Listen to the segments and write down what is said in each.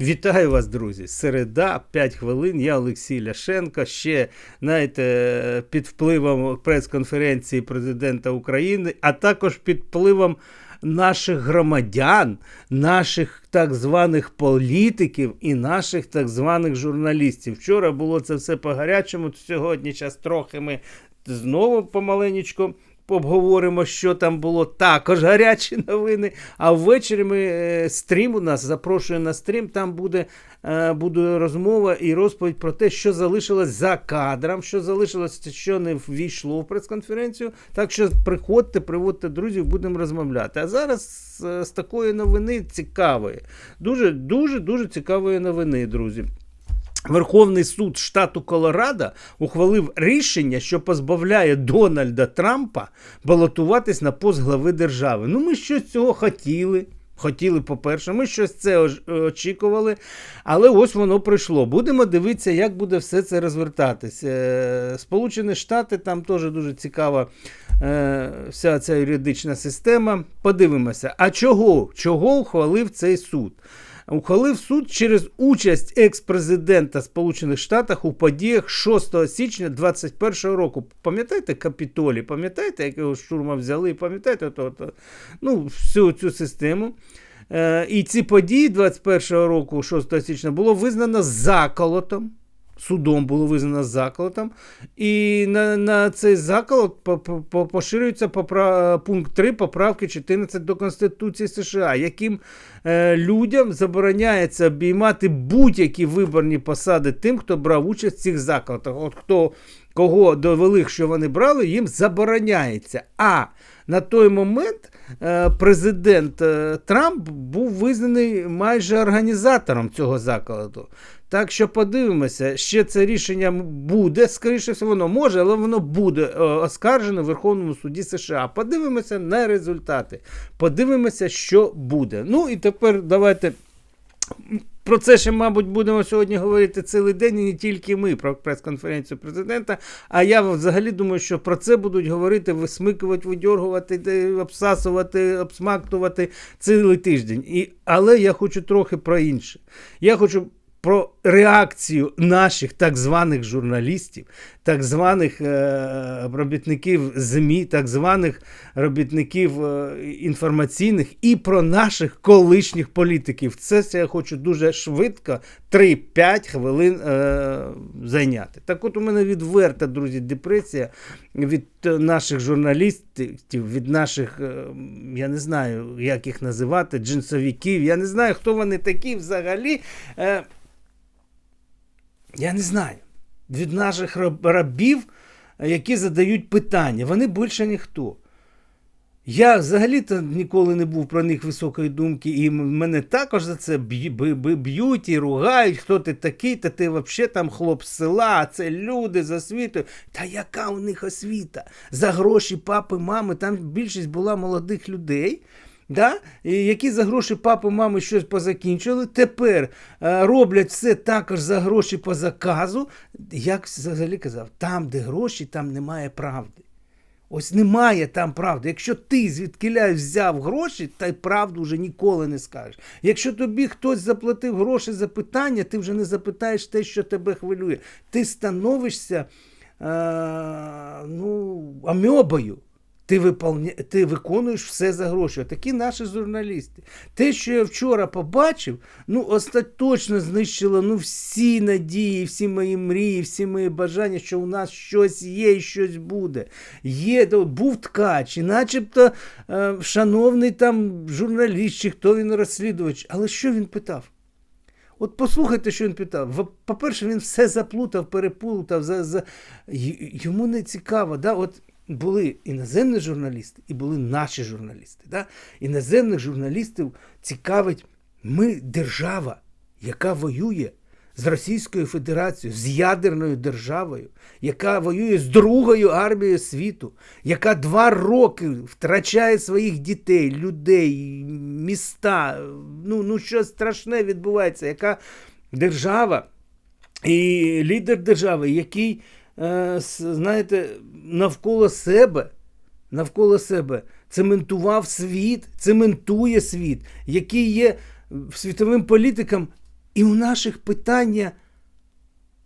Вітаю вас, друзі! Середа, 5 хвилин. Я Олексій Ляшенко. Ще знаєте, під впливом прес-конференції президента України, а також під впливом наших громадян, наших так званих політиків і наших так званих журналістів. Вчора було це все по гарячому. Сьогодні час трохи ми знову помаленечку обговоримо, що там було також гарячі новини. А ввечері ми е, стрім у нас запрошує на стрім. Там буде, е, буде розмова і розповідь про те, що залишилось за кадром, що залишилось, що не ввійшло в прес-конференцію. Так що приходьте, приводьте друзів, будемо розмовляти. А зараз з, з такої новини цікавої, дуже дуже дуже цікавої новини, друзі. Верховний суд штату Колорадо ухвалив рішення, що позбавляє Дональда Трампа балотуватись на пост глави держави. Ну, ми щось цього хотіли. Хотіли, по-перше, ми щось це очікували, але ось воно прийшло. Будемо дивитися, як буде все це розвертатись. Е, Сполучені Штати, там теж дуже цікава е, вся ця юридична система. Подивимося, а чого? Чого ухвалив цей суд? Ухвалив суд через участь екс-президента Сполучених Штатів у подіях 6 січня 2021 року. Пам'ятаєте Капітолі? Пам'ятаєте, як його штурма взяли? Пам'ятаєте то, то, ну, всю цю систему? Е, і ці події 21 року, 6 січня, було визнано заколотом. Судом було визнано заколотом, і на на цей по, поширюється попра, пункт 3 поправки 14 до Конституції США, яким е, людям забороняється обіймати будь-які виборні посади тим, хто брав участь в цих заколотах. От хто кого довели, що вони брали, їм забороняється. А на той момент е, президент е, Трамп був визнаний майже організатором цього закладу. Так що подивимося, ще це рішення буде, скоріше всього, воно може, але воно буде е, оскаржено в Верховному суді США. Подивимося на результати. Подивимося, що буде. Ну і тепер давайте. Про це ще, мабуть, будемо сьогодні говорити цілий день, і не тільки ми про прес-конференцію президента. А я взагалі думаю, що про це будуть говорити, висмикувати, видьоргувати, обсасувати, обсмактувати цілий тиждень. І, Але я хочу трохи про інше. Я хочу про реакцію наших так званих журналістів, так званих е, робітників ЗМІ, так званих робітників е, інформаційних і про наших колишніх політиків. Це я хочу дуже швидко, 3-5 хвилин е, зайняти. Так от у мене відверта, друзі, депресія від наших журналістів, від наших, е, я не знаю, як їх називати, джинсовиків. Я не знаю, хто вони такі взагалі. Е, я не знаю. Від наших рабів, які задають питання. Вони більше ніхто. Я взагалі-то ніколи не був про них високої думки, і мене також за це б'ють і ругають, хто ти такий, та ти взагалі там хлоп з села, а це люди за освітою. Та яка у них освіта? За гроші папи, мами, там більшість була молодих людей да? які за гроші папи, мами щось позакінчили, тепер е, роблять все також за гроші по заказу. Як взагалі казав, там, де гроші, там немає правди. Ось немає там правди. Якщо ти звідкиля взяв гроші, та й правду вже ніколи не скажеш. Якщо тобі хтось заплатив гроші за питання, ти вже не запитаєш те, що тебе хвилює. Ти становишся е, ну, амьобою. Ти виповня... ти виконуєш все за гроші. Такі наші журналісти. Те, що я вчора побачив, ну остаточно знищило ну, всі надії, всі мої мрії, всі мої бажання, що у нас щось є і щось буде. Є, Був ткач, і начебто е, шановний там журналіст, чи хто він розслідувач. Але що він питав? От послухайте, що він питав. По-перше, він все заплутав, переплутав. За, за... Йому не цікаво. Да? От були іноземні журналісти і були наші журналісти. Да? Іноземних журналістів цікавить, ми держава, яка воює з Російською Федерацією, з ядерною державою, яка воює з Другою армією світу, яка два роки втрачає своїх дітей, людей, міста. Ну, ну що страшне відбувається, яка держава і лідер держави, який. Е, знаєте, навколо себе, навколо себе цементував світ, цементує світ, який є світовим політиком І у наших питання.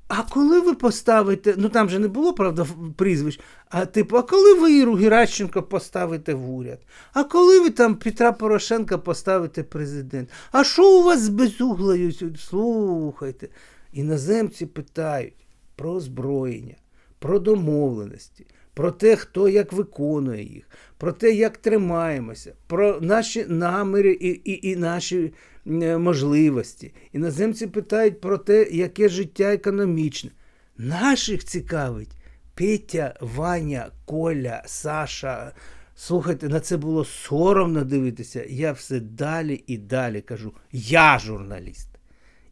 А коли ви поставите, ну там же не було, правда, прізвищ, а типу, а коли ви Іру Геращенко поставите в уряд? А коли ви там Петра Порошенка поставите президент? А що у вас з безуглою? Слухайте. Іноземці питають про озброєння, про домовленості, про те, хто як виконує їх, про те, як тримаємося, про наші наміри і, і, і наші е, можливості. Іноземці питають про те, яке життя економічне. Наших цікавить Петя, Ваня, Коля, Саша. Слухайте, на це було соромно дивитися. Я все далі і далі кажу: я журналіст.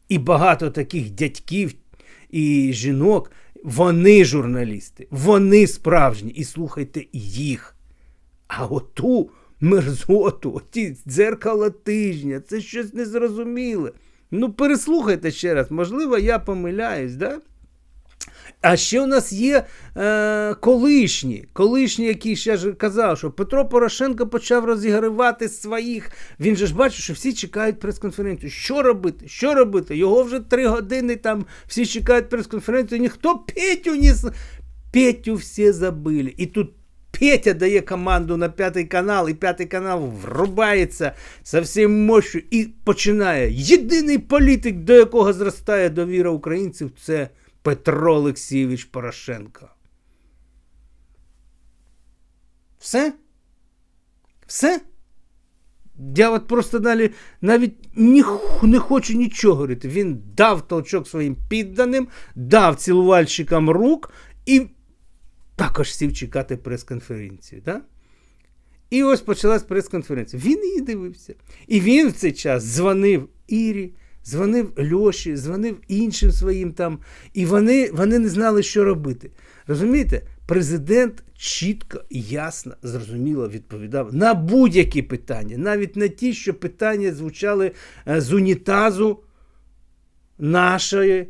І багато таких дядьків і жінок, вони журналісти, вони справжні. І слухайте їх. А оту мерзоту, оті дзеркала тижня, це щось незрозуміле. Ну, переслухайте ще раз, можливо, я помиляюсь, да? А ще у нас є е, колишні, колишні, які ще ж казав, що Петро Порошенко почав розігравати своїх. Він же ж бачив, що всі чекають прес-конференцію. Що робити? Що робити? Його вже три години там всі чекають прес-конференцію. Ніхто Петю не Петю всі забили. І тут Петя дає команду на п'ятий канал, і п'ятий канал врубається со всім мощю і починає. Єдиний політик, до якого зростає довіра українців, це Петро Олексійович Порошенко. Все? Все? Я от просто далі навіть ні, не хочу нічого говорити. Він дав толчок своїм підданим, дав цілувальщикам рук і також сів чекати прес-конференцію. Да? І ось почалась прес-конференція. Він її дивився. І він в цей час дзвонив Ірі, дзвонив Льоші, дзвонив іншим своїм там. І вони, вони не знали, що робити. Розумієте? Президент чітко ясно, зрозуміло відповідав на будь-які питання, навіть на ті, що питання звучали е, з унітазу нашої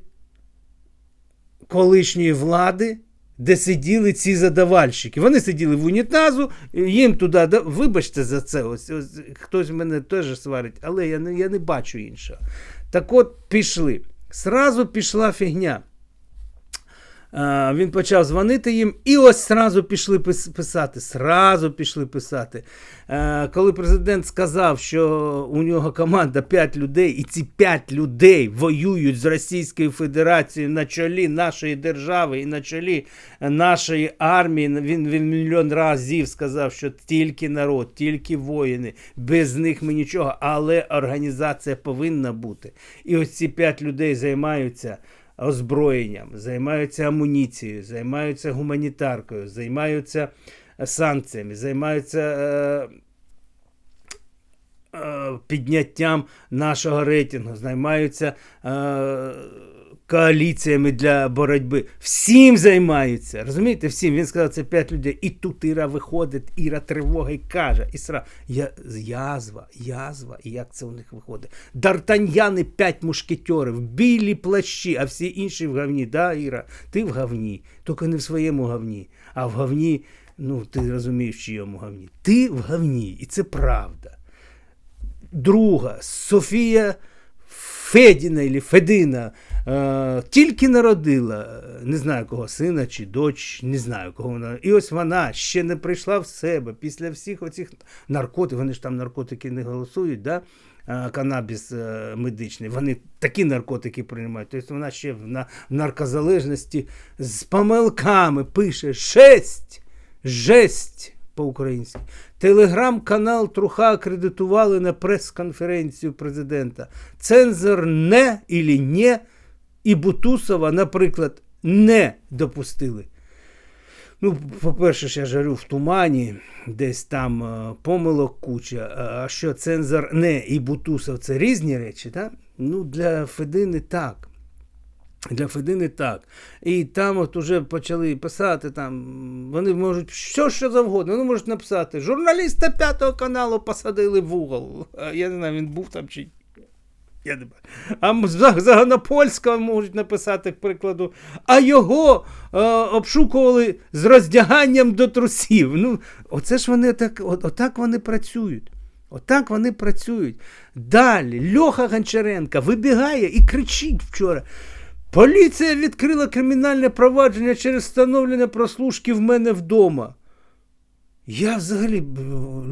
колишньої влади, де сиділи ці задавальщики. Вони сиділи в унітазу, їм туди, вибачте за це, ось, ось хтось мене теж сварить, але я не, я не бачу іншого. Так от пішли. Сразу пішла фігня. Він почав дзвонити їм, і ось сразу пішли пис- писати. Сразу пішли писати. Коли президент сказав, що у нього команда 5 людей, і ці 5 людей воюють з Російською Федерацією на чолі нашої держави і на чолі нашої армії, він, він мільйон разів сказав, що тільки народ, тільки воїни, без них ми нічого, але організація повинна бути. І ось ці 5 людей займаються озброєнням, займаються амуніцією, займаються гуманітаркою, займаються е, санкціями, займаються е, е, підняттям нашого рейтингу, займаються е, коаліціями для боротьби. Всім займаються. Розумієте, всім. Він сказав, це п'ять людей. І тут Іра виходить, Іра тривога і каже, і сра, я, язва, язва, і як це у них виходить. Дартаньяни п'ять мушкетерів, білі плащі, а всі інші в говні. Да, Іра, ти в говні, тільки не в своєму говні, а в говні, ну ти розумієш, в чиєму говні. Ти в говні, і це правда. Друга Софія Федіна Федина е, тільки народила, не знаю кого сина чи дочь, не знаю кого вона. І ось вона ще не прийшла в себе після всіх оцих наркотиків, вони ж там наркотики не голосують, да? е, канабіс е, медичний, вони такі наркотики приймають. Тобто вона ще в, наркозалежності з помилками пише шесть, жесть по-українськи. Телеграм-канал Труха акредитували на прес-конференцію президента. Цензор не і не, і Бутусова, наприклад, не допустили. Ну, по-перше, ж я жарю в тумані, десь там е, помилок куча. А що цензор не і Бутусов це різні речі, так? Ну, для Федини так. Для Федини так. І там от уже почали писати, там, вони можуть що що завгодно. Вони можуть написати. Журналіста п'ятого каналу посадили в угол. Я не знаю, він був там чи. Я не. А м- за- можуть написати, к прикладу. А його е, обшукували з роздяганням до трусів. Ну, оце ж вони так, от, отак вони працюють. Отак вони працюють. Далі Льоха Гончаренка вибігає і кричить вчора. Поліція відкрила кримінальне провадження через встановлення прослушки в мене вдома. Я взагалі,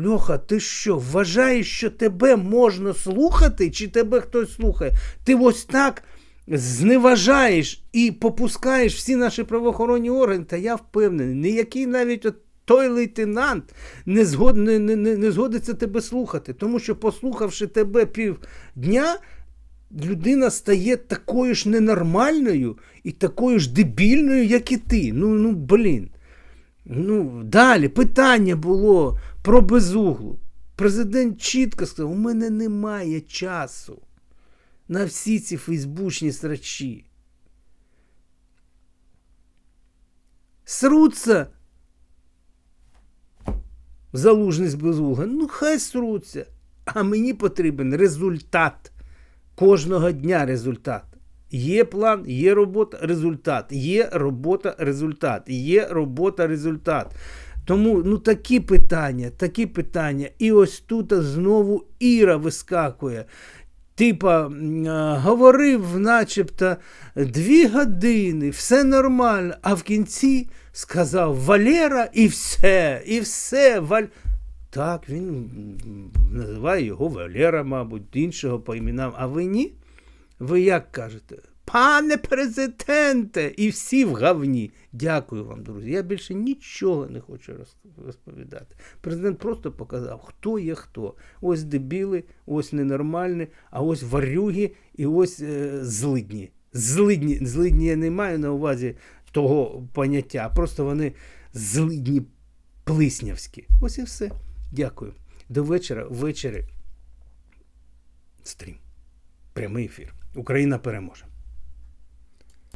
Льоха, ти що, вважаєш, що тебе можна слухати, чи тебе хтось слухає? Ти ось так зневажаєш і попускаєш всі наші правоохоронні органи, та я впевнений, ніякий навіть от той лейтенант не, згод, не, не, не згодиться тебе слухати, тому що, послухавши тебе півдня, людина стає такою ж ненормальною і такою ж дебільною, як і ти. Ну, ну блін. Ну, далі питання було про безуглу. Президент чітко сказав: у мене немає часу на всі ці фейсбучні срачі. Сруться залужний з безугла. Ну, хай сруться. А мені потрібен результат. Кожного дня результат. Є план, є робота, результат. Є робота, результат. Є робота, результат. Тому ну, такі питання, такі питання. І ось тут знову Іра вискакує. Типа, говорив, начебто, дві години, все нормально, а в кінці сказав Валера і все, і все. Валь... Так, він називає його Валера, мабуть, іншого по іменам. А ви ні? Ви як кажете? Пане президенте! І всі в говні. Дякую вам, друзі. Я більше нічого не хочу розповідати. Президент просто показав, хто є хто. Ось дебіли, ось ненормальні, а ось варюги і ось е, злидні. Злидні. Злидні я не маю на увазі того поняття, просто вони злидні плиснявські. Ось і все. Дякую. До вечора. Ввечері стрім. Прямий ефір. Україна переможе.